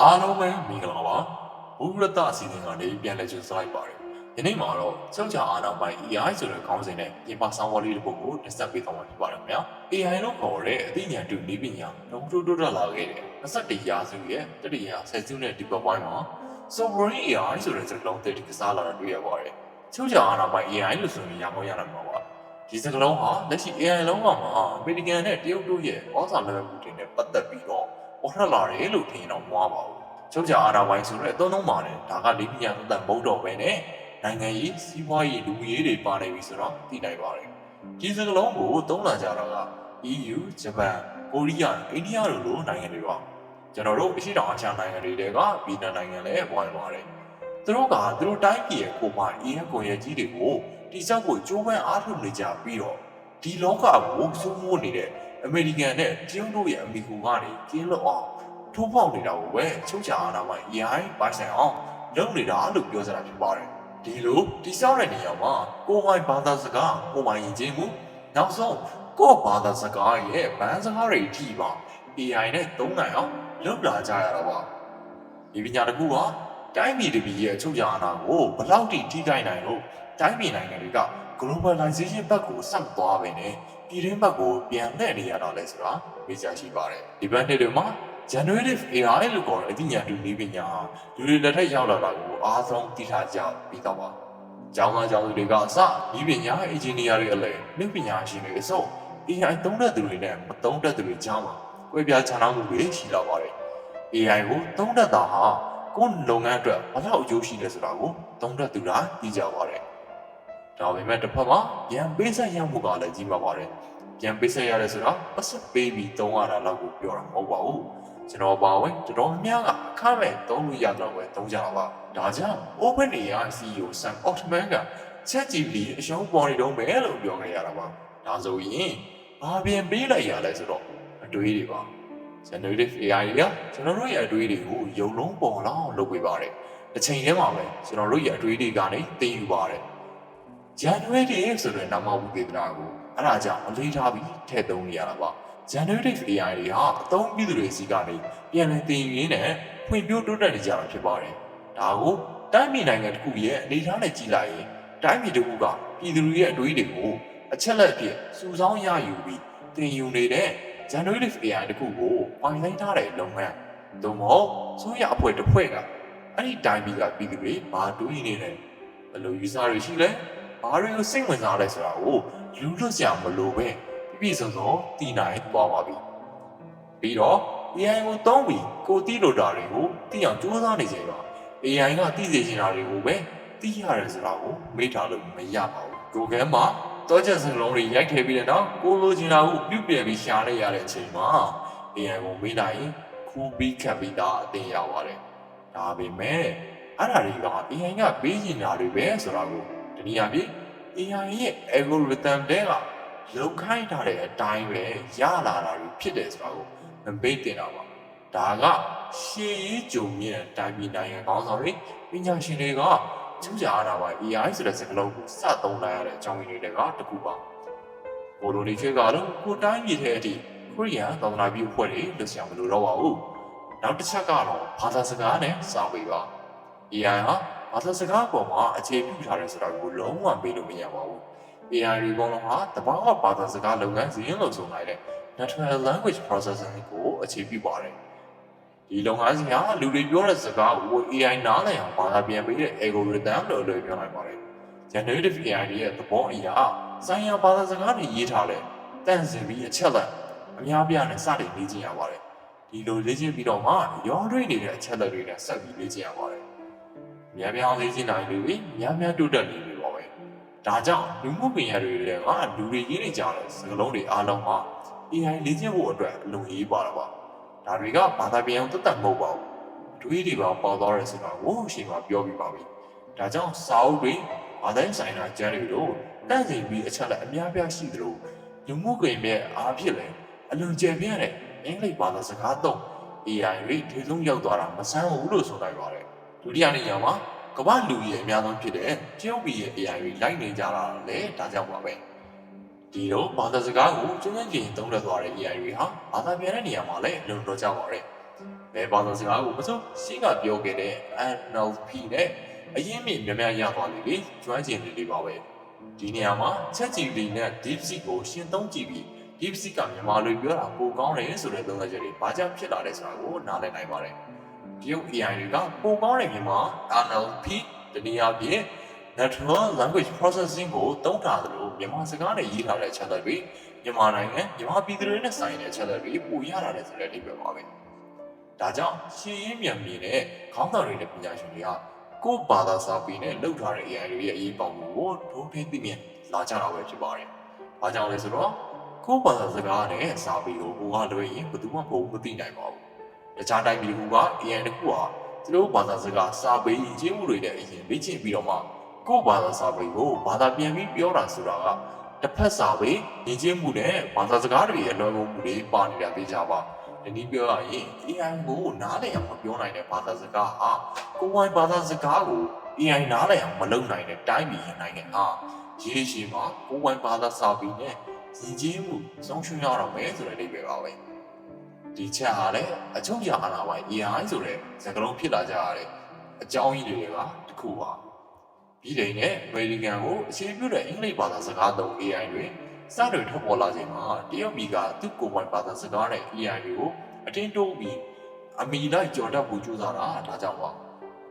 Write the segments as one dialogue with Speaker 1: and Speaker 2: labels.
Speaker 1: အားလုံးပဲမင်္ဂလာပါဘုရတအစီအစဉ်ကနေပြန်လည်ကြိုဆိုလိုက်ပါတယ်ဒီနေ့မှာတော့ကြောက်ကြအာနာပိုင် AI ဆိုတဲ့ခေါင်းစဉ်နဲ့ပြင်ပဆောင်ဝါးလေးတစ်ပုဒ်ကိုတင်ဆက်ပေးသွားမှာဖြစ်ပါတယ်ခင်ဗျာ AI လို့ခေါ်တဲ့အသိဉာဏ်တူနည်းပညာတော့တိုးတိုးတက်လာခဲ့တဲ့21ရာစုရဲ့တတိယဆယ်စုနှစ်ဒီဘက်ပိုင်းမှာ sovereign AI ဆိုတဲ့စကားလုံးတစ်ကစားလာတာတွေ့ရပါတယ်ကြောက်ကြအာနာပိုင် AI လို့ဆိုရင်ရမောရနိုင်မှာပါဒီစကားလုံးဟာလက်ရှိ AI လုံးကမှာအမေရိကန်နဲ့တရုတ်တို့ရဲ့ဩဇာလွှမ်းမှုတွေနဲ့ပတ်သက်ပြီးတော့ ပေါ်ထွက်လာတယ်လို့ထင်ရင်တော့မမှားပါဘူးချုပ်ကြအာနာဝိုင်းဆိုတဲ့အသုံးလုံးပါတယ်ဒါကလေးပညာသက်သက်မဟုတ်တော့ပဲနဲ့နိုင်ငံရေးစီးပွားရေးလူမှုရေးတွေပါနေပြီဆိုတော့သိနိုင်ပါတယ်ဒီစကလုံးကိုသုံးလာကြတာက EU ဂျပန်ကိုရီးယားအိန္ဒိယတို့လိုနိုင်ငံတွေပါကျွန်တော်တို့အရှိတောင်အာရှနိုင်ငံတွေကဗီယက်နမ်နိုင်ငံလည်းဝင်ပါတယ်သူတို့ကသူတို့တိုင်းပြည်ရဲ့ကိုယ်ပိုင် AI ကွန်ရက်ကြီးတွေကိုတိကျဖို့ကြိုးပမ်းအားထုတ်နေကြပြီးတော့ဒီလောကကိုစိုးမိုးနေတဲ့ အမေရိကန်နဲ့တရုတ်တို့ရဲ့အမိကူကနေကင်းလွတ်အောင်ထိုးပေါက်နေတာကိုပဲချုပ်ချာအာနာမှာ AI ပိုင်ဆိုင်အောင်လုပ်နေတာလို့ပြောစရာဖြစ်ပါတယ်ဒီလိုတိစောက်တဲ့နေရာမှာကိုယ်ပိုင်ဘာသာစကားကိုယ်ပိုင်ယဉ်ကျေးမှုနောက်ဆုံးကိုယ့်ဘာသာစကားရဲ့ဗန်းစကားတွေအထိပါ AI နဲ့သုံးနိုင်အောင်လုပ်လာကြရတာပါဒီပညာတစ်ခုကတိုင်းပြည်တစ်ပြည်ရဲ့ချုပ်ချာအာနာကိုဘယ်လောက်ထိထိခိုက်နိုင်လို့တိုင်းပြည်နိုင်ငံတွေက globalization ဘက်ကိုဆက်သွားပဲနဲ့ပြည်တွင်းဘက်ကိုပြန်လှည့်နေရတာလဲဆိုတာမေးချရှိပါတယ်ဒီဘက်နှစ်တွေမှာ generative AI လို့ခေါ်တဲ့အသိဉာဏ်တူနည်းပညာဟာလူတွေလက်ထက်ရောက်လာတာကိုအားဆုံးသိထားကြပြီးတော့ပါ။ကျောင်းသားကျောင်းသူတွေကအစနည်းပညာ engineer တွေအလဲနည်းပညာရှင်တွေအစုံ AI သုံးတဲ့သူတွေနဲ့မသုံးတဲ့သူတွေကြားမှာကွဲပြားခြားနားမှုတွေရှိလာပါတယ်။ AI ကိုသုံးတတ်တာဟာကိုယ်လုပ်ငန်းအတွက်ဘယ်လောက်အကျိုးရှိလဲဆိုတာကိုသုံးတတ်သူတိုင်းသိကြပါတယ်။ ဒါပေမဲ့တစ်ဖက်မှာရန်ပေးဆက်ရမှုကလည်းကြီးမားပါတယ်။ရန်ပေးဆက်ရတယ်ဆိုတာပတ်စပ်ပေးပြီးသုံးရတာလောက်ကိုပြောတာမဟုတ်ပါဘူး။ကျွန်တော်ပါဝင်တော်တော်များများကအခမဲ့သုံးလို့ရတော့ပဲသုံးကြတာပါဒါကြောင့် OpenAI CEO Sam Altman က ChatGPT အရှုံးပေါ်နေတော့မယ်လို့ပြောခဲ့ရတာပါဒါဆိုရင်ဘာပြန်ပေးလိုက်ရလဲဆိုတော့အတွေးတွေပါ generative AI တွေကကျွန်တော်တို့ရဲ့အတွေးတွေကိုယုံလုံးပေါ်လောက်အောင်လုပ်ပေးပါတယ်တစ်ချိန်တည်းမှာပဲကျွန်တော်တို့ရဲ့အတွေးတွေကနေသိယူပါတယ် generative ဆိုတဲ့နာမဝိသေသနာကိုအဲ့ဒါကြောင့်အလေးထားပြီးထည့်သုံးနေရတာပါ generative AI တွေဟာအသုံးပြုသူတွေစီကနေပြန်လည်သင်ယူရင်းနဲ့ဖွံ့ဖြိုးတိုးတက်နေကြတာဖြစ်ပါတယ်။ဒါကိုတိုင်းပြည်နိုင်ငံတစ်ခုရဲ့အနေအထားနဲ့ကြည့်လိုက်ရင်တိုင်းပြည်တစ်ခုကပြည်သူတွေရဲ့အတွေးတွေကိုအချက်လက်အဖြစ်စုဆောင်းရယူပြီးသင်ယူနေတဲ့ generative AI တစ်ခုကိုပိုင်ဆိုင်ထားတဲ့လုပ်ငန်းသို့မဟုတ်ဆိုရအဖွဲ့တစ်ဖွဲ့ကအဲ့ဒီတိုင်းပြည်ကပြည်သူတွေဘာတွေးနေလဲဘယ်လို user တွေရှိလဲ ဘာတွေကိုစိတ်ဝင်စားလဲဆိုတာကိုလူလွတ်စရာမလိုပဲပြည့်စုံစုံတည်နိုင်သွားပါပြီပြီးတော့ AI ကိုသုံးပြီးကိုတိလိုတာတွေကိုသိအောင်ကြိုးစားနေကြပါ AI ကသိစေချင်တာတွေကိုပဲသိရတယ်ဆိုတာကိုမေ့ထားလို့မရပါဘူး Google မှာတောချက်စံလုံးတွေရိုက်ထည့်ပြီးတဲ့နောက်ကိုလိုချင်တာကိုပြုတ်ပြပြီးရှာလိုက်ရတဲ့အချိန်မှာ AI ကိုမေးလိုက်ရင်ခူးပြီးခတ်ပြီးသားအသိရပါတယ်ဒါပေမဲ့အဲ့ဒါတွေက AI ကပေးချင်တာတွေပဲဆိုတာကို တနည်းအားဖြင့် AI ရဲ့ algorithm တွေကလုံခိုင်းထားတဲ့အတိုင်းပဲရလာတာတွေဖြစ်တယ်ဆိုတာကိုမမေ့တင်တာပါဒါကရှေးရေးကြုံမြင့်တဲ့တိုင်းပြည်နိုင်ငံကောင်းဆောင်တွေပညာရှင်တွေကကျူးကြရတာပါ AI ဆိုတဲ့စကားလုံးကိုစသုံးလိုက်ရတဲ့အကြောင်းရင်းတွေကတခုပါဘိုလိုဒီချေကတော့ကိုတိုင်းပြည်ထဲအထိခရီးယန်သာသနာပြုအဖွဲ့တွေလွတ်ဆောင်မလို့တော့ပါဘူးနောက်တစ်ချက်ကတော့ဘာသာစကားနဲ့စာပေပါ AI ဟာ ဘာသာစကားပေါ်မှာအခြေပြုထားတယ်ဆိုတာကိုလုံးဝမေ့လို့မရပါဘူး AI တွေပေါ်လုံးဟာတဘာဝဘာသာစကားလုပ်ငန်းစဉ်လို့ဆိုနိုင်တဲ့ Natural Language Processing ကိုအခြေပြုပါတယ်။ဒီလုပ်ငန်းစဉ်ဟာလူတွေပြောတဲ့စကားကို AI နားလည်အောင်ဘာသာပြန်ပေးတဲ့ algorithm လို့လည်းပြောနိုင်ပါတယ်။ Generative AI ရဲ့သဘောအရာဆိုင်ရာဘာသာစကားတွေရေးထားတဲ့တန့်စင်ပြီးအချက်လက်အများပြားနဲ့စတင်လေ့ကျင့်ရပါတယ်။ဒီလိုလေ့ကျင့်ပြီးတော့မှရောထွေးနေတဲ့အချက်လက်တွေနဲ့ဆက်ပြီးလေ့ကျင့်ရပါတယ်။ များများလေ့ကျင့်နိုင်ပြီများများတိုးတက်နေပြီပါပဲ။ဒါကြောင့်လူမှုပညာတွေလည်းကလူတွေရင်းနေကြတဲ့စကားလုံးတွေအားလုံးဟာ AI လေ့ကျင့်ဖို့အတွက်အလုံးရေးပါတာပါဒါတွေကဘာသာပြန်အောင်တတ်တတ်မဟုတ်ပါဘူးအတွေးတွေပါပေါ်သွားတယ်ဆိုတာကိုရှင်းမှာပြောပြပါပြီဒါကြောင့်စာအုပ်တွေဘာသာဆိုင်ရာကျမ်းတွေတို့တန့်စင်ပြီးအချက်လက်အများပြားရှိသလိုလူမှုကွန်ရက်အားဖြင့်လည်းအလွန်ကျယ်ပြန့်တဲ့အင်္ဂလိပ်ဘာသာစကားသုံး AI တွေထေဆုံးရောက်သွားတာမဆန်းဘူးလို့ဆိုနိုင်ပါတယ် ဒုတိယနေရာမှာကမ္ဘာလူကြီးအများဆုံးဖြစ်တဲ့တရုတ်ပြည်ရဲ့ AI တွေလိုက်နေကြတာလည်းဒါကြောင့်ပါပဲဒီတော့ဘာသာစကားကိုကျွမ်းကျင်ကျင်သုံးရသွားတဲ့ AI တွေဟာဘာသာပြန်တဲ့နေရာမှာလည်းလုံတော့ကြပါရဲ့ဘယ်ဘာသာစကားကိုမဆိုရှင်းကပြောခဲ့တဲ့ NLP နဲ့အရင်မြင့်များများရသွားလေလေကျွမ်းကျင်နေလေးပါပဲဒီနေရာမှာ ChatGPT နဲ့ DeepSeek ကိုရှင်းသုံးကြည့်ပြီး DeepSeek ကမြန်မာလိုပြောတာပိုကောင်းတယ်ဆိုတဲ့သုံးသပ်ချက်တွေဘာကြောင့်ဖြစ်လာလဲဆိုတာကိုနားလည်နိုင်ပါတယ် တရုတ် AI တွေကပိုကောင်းတဲ့မြန်မာ NLP တနည်းအားဖြင့် Natural Language Processing ကိုသုံးထားသလိုမြန်မာစကားနဲ့ရေးထားတဲ့အချက်တွေမြန်မာနိုင်ငံမြန်မာပြည်သူတွေနဲ့ဆိုင်တဲ့အချက်တွေပိုရတာလည်းဆိုတဲ့အဓိပ္ပာယ်ပါပဲ။ဒါကြောင့်ရှင်းရင်းမြန်မြင်တဲ့ခေါင်းဆောင်တွေနဲ့ပညာရှင်တွေကကိုယ့်ဘာသာစာပေနဲ့လှုပ်ထားတဲ့ AI တွေရဲ့အရေးပေါက်မှုကိုဒုထင်းသိမြင်လာကြတာပဲဖြစ်ပါတယ်။ဘာကြောင့်လဲဆိုတော့ကိုယ့်ဘာသာစကားနဲ့စာပေကိုကိုကလွှဲရင်ဘယ်သူမှဘုံမသိနိုင်ပါဘူး။ တခြားတိုင်းပြည်က AI တစ်ခုဟာသူတို့ဘာသာစကားစာပေရည်ချင်းမှုတွေနဲ့အရင်လေ့ကျင့်ပြီးတော့မှကိုယ့်ဘာသာစာပေကိုဘာသာပြန်ပြီးပြောတာဆိုတာကတစ်ဖက်စာပေရည်ချင်းမှုနဲ့ဘာသာစကားတွေရဲ့လွှဲမှုတွေပါနေတာသိကြပါဒီနည်းပြောရရင် AI ကိုနားလည်အောင်မပြောနိုင်တဲ့ဘာသာစကားဟာကိုယ်ပိုင်ဘာသာစကားကို AI နားလည်အောင်မလုပ်နိုင်တဲ့တိုင်းပြည်ရဲ့နိုင်ငံဟာရေရှည်မှာကိုယ်ပိုင်ဘာသာစာပေနဲ့ရည်ချင်းမှုဆုံးရှုံးရတော့မယ်ဆိုတဲ့အိဗယ်ပါပဲ ဒီချက်ဟာလည်းအချုပ်ရအာဏာပိုင် AI ဆိုတဲ့စကားလုံးဖြစ်လာကြရတဲ့အကြောင်းရင်းတွေကတစ်ခုပါပြည်ထိုင်နဲ့အမေရိကန်ကိုအခြေပြုတဲ့အင်္ဂလိပ်ဘာသာစကားသုံး AI တွေစတွေထွက်ပေါ်လာချိန်မှာတရုတ်ပြည်ကသူ့ကိုယ်ပိုင်ဘာသာစကားနဲ့ AI တွေကိုအတင်းတိုးပြီးအမီလိုက်ကြော်တတ်ဖို့ကြိုးစားတာဒါကြောင့်ပါ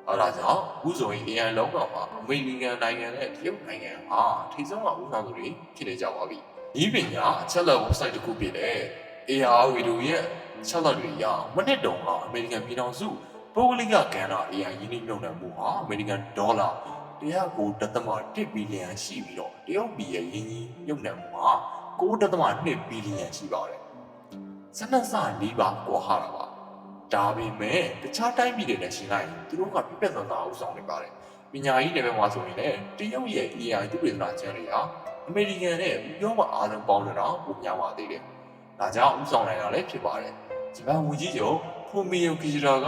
Speaker 1: အဲဒါကြောင့်အခုဆိုရင် AI လောကမှာအမေရိကန်နိုင်ငံနဲ့တရုတ်နိုင်ငံဟာထိပ်ဆုံးကဦးဆောင်သူတွေဖြစ်နေကြပါပြီဒီပညာအချက်လက် website တစ်ခုဖြစ်တဲ့ AR ဗီဒီယိုရဲ့ချက်လက်တွေရမနစ်တုံကအမေရိကန်ပြည်ထောင်စုပုဂ္ဂလိကကဏ္ဍ AI ရင်းနှီးမြှုပ်နှံမှုဟာအမေရိကန်ဒေါ်လာ109.1ဘီလီယံရှိပြီးတော့တရုတ်ပြည်ရဲ့ရင်းနှီးမြှုပ်နှံမှုဟာ9.2ဘီလီယံရှိပါတယ်။စနစ်စနီးပါးကွာဟာတာပါ။ဒါပေမဲ့တခြားတိုင်းပြည်တွေနဲ့ရှင်းလိုက်ရင်သူတို့ကပြည့်ပြည့်စုံစုံအောင်ဆောင်နေပါတယ်။ပညာရေး level မှာဆိုရင်လည်းတရုတ်ရဲ့ AI သူပဒေသနာကျမ်းတွေဟာအမေရိကန်နဲ့ဥရောပအားလုံးပေါင်းနေတာပုံများပါသေးတယ်။ ဒါကြောင့်ဥဆောင်နိုင်တာလည်းဖြစ်ပါတယ်။ဂျပန်ဝန်ကြီးချုပ်ဖိုမီယိုကီဂျီရာက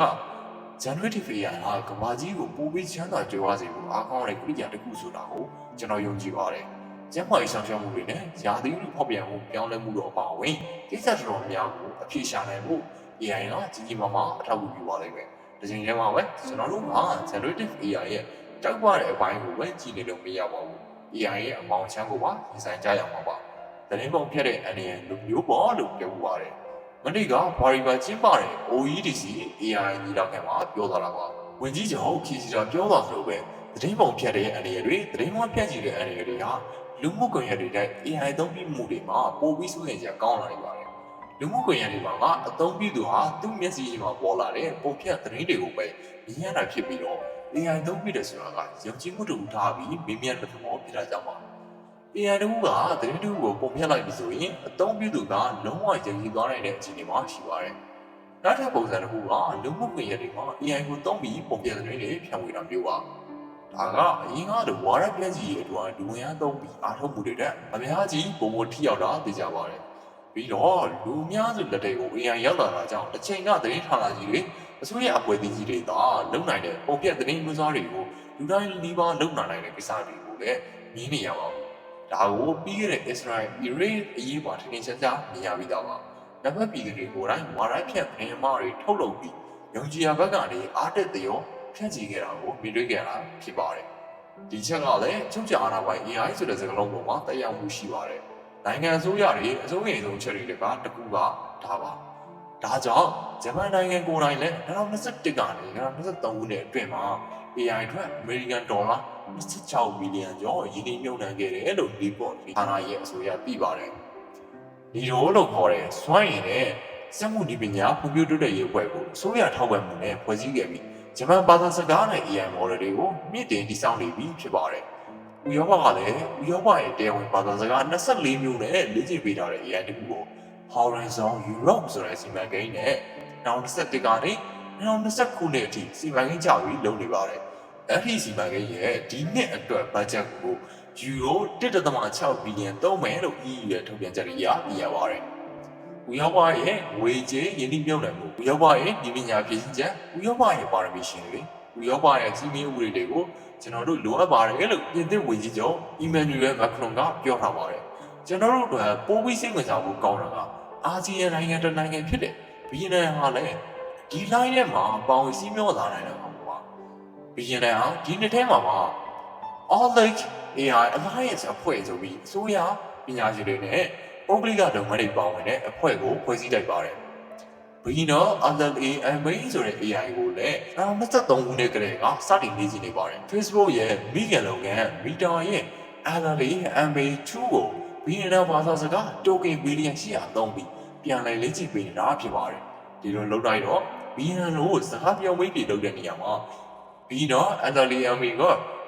Speaker 1: generative AI ဟာကမ္ဘာကြီးကိုပိုပြီးချမ်းသာကြွယ်ဝစေဖို့အားကောင်းတဲ့ကိရိယာတစ်ခုဆိုတာကိုကျွန်တော်ယုံကြည်ပါတယ်။ကျန်းမာရေးဆောင်ရှောက်မှုတွေနဲ့ယာသီဥဖောက်ပြန်မှုပြောင်းလဲမှုတို့အပါအဝင်ကိစ္စတော်တော်များကိုအဖြေရှာနိုင်ဖို့ AI ကကြီးကြီးမားမားအထောက်အကူပြုပါလိမ့်မယ်။ဒီချိန်ထဲမှာပဲကျွန်တော်တို့က generative AI ရဲ့တောက်ပတဲ့အပိုင်းကိုပဲကြည့်နေလို့မရပါဘူး။ AI ရဲ့အမောင်ချမ်းကိုပါရင်ဆိုင်ကြရမှာပါ။ သတင်းပုံဖြတ်တဲ့အနေနဲ့လူမျိုးပေါ်လို့ပြောပြပါတယ်။မနေ့ကဘာရီဘာကျင်းပတဲ့ OEDC AI ညီလာခံမှာပြောသွားတာပါဝင်ကြီးချုပ်ခီစီတာပြောသွားသလိုပဲသတင်းပုံဖြတ်တဲ့အနေအတွေသတင်းမှဖြတ်ကြည့်တဲ့အနေတွေဟာလူမှုကွန်ရက်တွေနဲ့ AI သုံးပြီးမှုတွေမှာပိုပြီးစိုးရိမ်စရာကောင်းလာနေပါတယ်လူမှုကွန်ရက်တွေမှာကအသုံးပြုသူဟာသူ့မျက်စိရှိမှာပေါ်လာတဲ့ပုံဖြတ်သတင်းတွေကိုပဲမြင်ရတာဖြစ်ပြီးတော့ AI သုံးပြီးတယ်ဆိုတာကယုံကြည်မှုတူထားပြီးမင်းမြတ်တဲ့သဘောဖြစ်တာကြောင့်ပါ AI တူကသတင်းတူကိုပုံပြလိုက်ပြီဆိုရင်အသုံးပြုသူကလုံးဝယုံကြည်သွားနိုင်တဲ့အခြေအနေမှာရှိပါတယ်။နောက်ထပ်ပုံစံတစ်ခုကလူမှုကွန်ရက်တွေမှာ AI ကိုသုံးပြီးပုံပြသတင်းတွေဖြန့်ဝေတာမျိုးပါ။ဒါကအရင်ကလိုဝါရပြည့်ကြီးရဲ့အတွက်လူဝင်အားသုံးပြီးအားထုတ်မှုတွေတဲ့အများကြီးပုံမထိရောက်တာသိကြပါတယ်။ပြီးတော့လူများစုလက်တွေကို AI ရောက်လာတာကြောင့်တစ်ချိန်ကသတင်းဌာနကြီးတွေအစိုးရအဖွဲ့အစည်းကြီးတွေသာလုံနိုင်တဲ့ပုံပြသတင်းမျိုးစားတွေကိုလူတိုင်းနီးပါးလုံနိုင်တဲ့ကိစ္စတွေကိုလည်းမြင်နေရပါဘူး။ ဒါကိုပြီးခဲ့တဲ့ Israel Iran အရေးပါထင်ထင်ရှားရှားမြင်ရပြီးသားပါ။နံပါတ်ပြည်သူတွေကိုယ်တိုင်ဝါရိုက်ဖြတ်နေမတွေထုတ်လုပ်ပြီးယုံကြည်ရဘက်ကနေအားတက်သရောဖြန့်ချီခဲ့တာကိုမြင်တွေ့ကြတာဖြစ်ပါတယ်။ဒီချက်ကလည်းချုပ်ချအာဏာပိုင် AI ဆိုတဲ့စကားလုံးပေါ်မှာတက်ရောက်မှုရှိပါတယ်။နိုင်ငံအစိုးရတွေအစိုးရဆုံးချက်တွေကတကူကဒါပါ။ဒါကြောင့်ဂျပန်နိုင်ငံကိုယ်တိုင်လည်း2021ကနေ2023ခုနှစ်အတွင်းမှာ AI အတွက်အမေရိကန်ဒေါ်လာ26ဘီလီယံကျော်ရင်းနှီးမြှုပ်နှံခဲ့တယ်လို့ဒီပေါ့ဒီဌာနရဲ့အဆိုအရသိပါတယ်။ဒီလိုလို့ခေါ်တဲ့စွမ်းရည်နဲ့စက်မှုဒီပညာဖွံ့ဖြိုးတိုးတက်ရေးအဖွဲ့ကိုအစိုးရထောက်ပံ့မှုနဲ့ဖွဲ့စည်းခဲ့ပြီးဂျပန်ဘာသာစကားနဲ့ AI model တွေကိုမြင့်တင်တည်ဆောက်နေပြီဖြစ်ပါတယ်။ဥရောပကလည်းဥရောပရဲ့တရားဝင်ဘာသာစကား24မျိုးနဲ့လေ့ကျင့်ပေးထားတဲ့ AI တခုကို Horizon Europe ဆိုတဲ့စီမံကိန်းနဲ့နောက်21ကနေ2029ခုနှစ်အထိစီမံကိန်းချပြီးလုပ်နေပါတယ်။ အဲ့ဒီစီမံကိန်းရဲ့ဒီနှစ်အတွက်ဘတ်ဂျက်ကိုယူရို1.6ဘီလီယံသုံးမယ်လို့ EU ရဲ့ထုတ်ပြန်ချက်တွေရပြရပါတယ်။ဥရောပရဲ့ငွေကြေးယင်းနှိမ့်မြုပ်နှံမှုဥရောပရဲ့ဒီပညာပြည်စင်ချက်ဥရောပရဲ့ပါရမီရှင်တွေဥရောပရဲ့ကြီးမြင့်ဥပဒေတွေကိုကျွန်တော်တို့လိုအပ်ပါတယ်လို့ပြင်သစ်ဝန်ကြီးချုပ်အီမန်နျူရယ်မက်ခရွန်ကပြောထားပါတယ်။ကျွန်တော်တို့အတွက်ပိုပြီးစိတ်ဝင်စားဖို့ကောင်းတာကအာဆီယံနိုင်ငံတစ်နိုင်ငံဖြစ်တဲ့ဗီယက်နမ်ဟာလည်းဒီ line ထဲမှာပေါင်စီးမျောလာနိုင်တယ်ပေါ့ကွာ ဘီရင်တန်အောင်ဒီနှစ်ထဲမှာမှာ All Lake AI Alliance အဖွဲ့ဆိုပြီးအစိုးရပညာရှင်တွေနဲ့ပုဂ္ဂလိကလုပ်ငန်းတွေပါဝင်တဲ့အဖွဲ့ကိုဖွဲ့စည်းလိုက်ပါတယ်ဘီနော် LLAMA ဆိုတဲ့ AI ကိုလည်း2023ခုနှစ်ကလေးကစတင်နေကြည့်နေပါတယ် Facebook ရဲ့မိခင်လုပ်ငန်း Meta ရဲ့ LLAMA2 ကိုဘီနော်ဘာသာစကား token billion ရှိအောင်သုံးပြီးပြန်လည်လေ့ကျင့်ပေးနေတာဖြစ်ပါတယ်ဒီလိုလုပ်လိုက်တော့ဘီနော်ကိုစကားပြောင်းမိပြီးလုပ်တဲ့နေရာမှာ ဘီနော် LLAMA က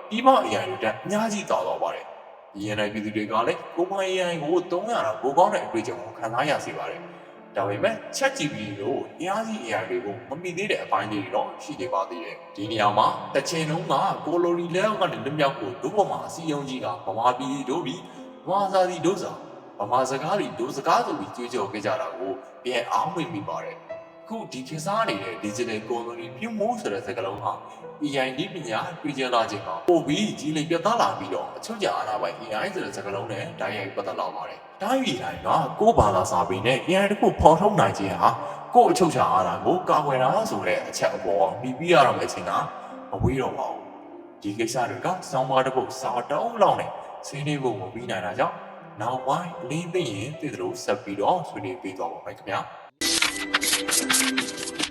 Speaker 1: ပြီးမ AI တွေတက်အများကြီးต่อတော့ပါတယ်ဒီ AI ပြည်သူတွေကလည်းကိုယ်ပိုင် AI ကိုသုံးရတာပိုကောင်းတဲ့အတွေ့အကြုံကိုခံစားရစေပါတယ်ဒါပေမဲ့ ChatGPT တို့အများကြီး AI တွေကိုမမိသေးတဲ့အပိုင်းတွေတော့ရှိနေပါသေးတယ်ဒီနေရာမှာတစ်ချိန်လုံးကကိုလိုရီလက်အောက်ကနေလွတ်မြောက်ဖို့ဒုဗမာအစည်းအုံကြီးကဗမာပြည်တို့ပြီးဗမာစာစီဒုစာဗမာစကားတွေဒုစကားဆိုပြီးကြွေးကြော်ခဲ့ကြတာကိုပြန်အောင်မိမိပါတယ် အခုဒီခေတ်စားနေတဲ့ digital economy ပြုမှုဆိုတဲ့စကားလုံးဟာ AI ဒီပညာပြည်ကျလာခြင်းမှာပို့ပြီးကြီးလိမ်ပြတ်သားလာပြီးတော့အချုပ်ချာအာဏာပိုင် AI ဆိုတဲ့စကားလုံးနဲ့တိုက်ရိုက်ပတ်သက်လာပါတယ်။တိုင်းပြည်တိုင်းကကိုယ်ဘာသာစာပေနဲ့ AI တခုဖော်ထုတ်နိုင်ခြင်းဟာကိုယ့်အချုပ်ချာအာဏာကိုကာကွယ်တာဆိုတဲ့အချက်အပေါ်ပြီးပြီးရတော့မယ့်အချိန်ကအဝေးတော့ပါဘူး။ဒီကိစ္စတွေကစောင်းပါတစ်ပုတ်စာတောင်းလောက်နဲ့ဆွေးနွေးဖို့မပြီးနိုင်တာကြောင့်နောက်ပိုင်းလင်းသိရင်သိသလိုဆက်ပြီးတော့ဆွေးနွေးပေးသွားပါမယ်ခင်ဗျာ။ うん。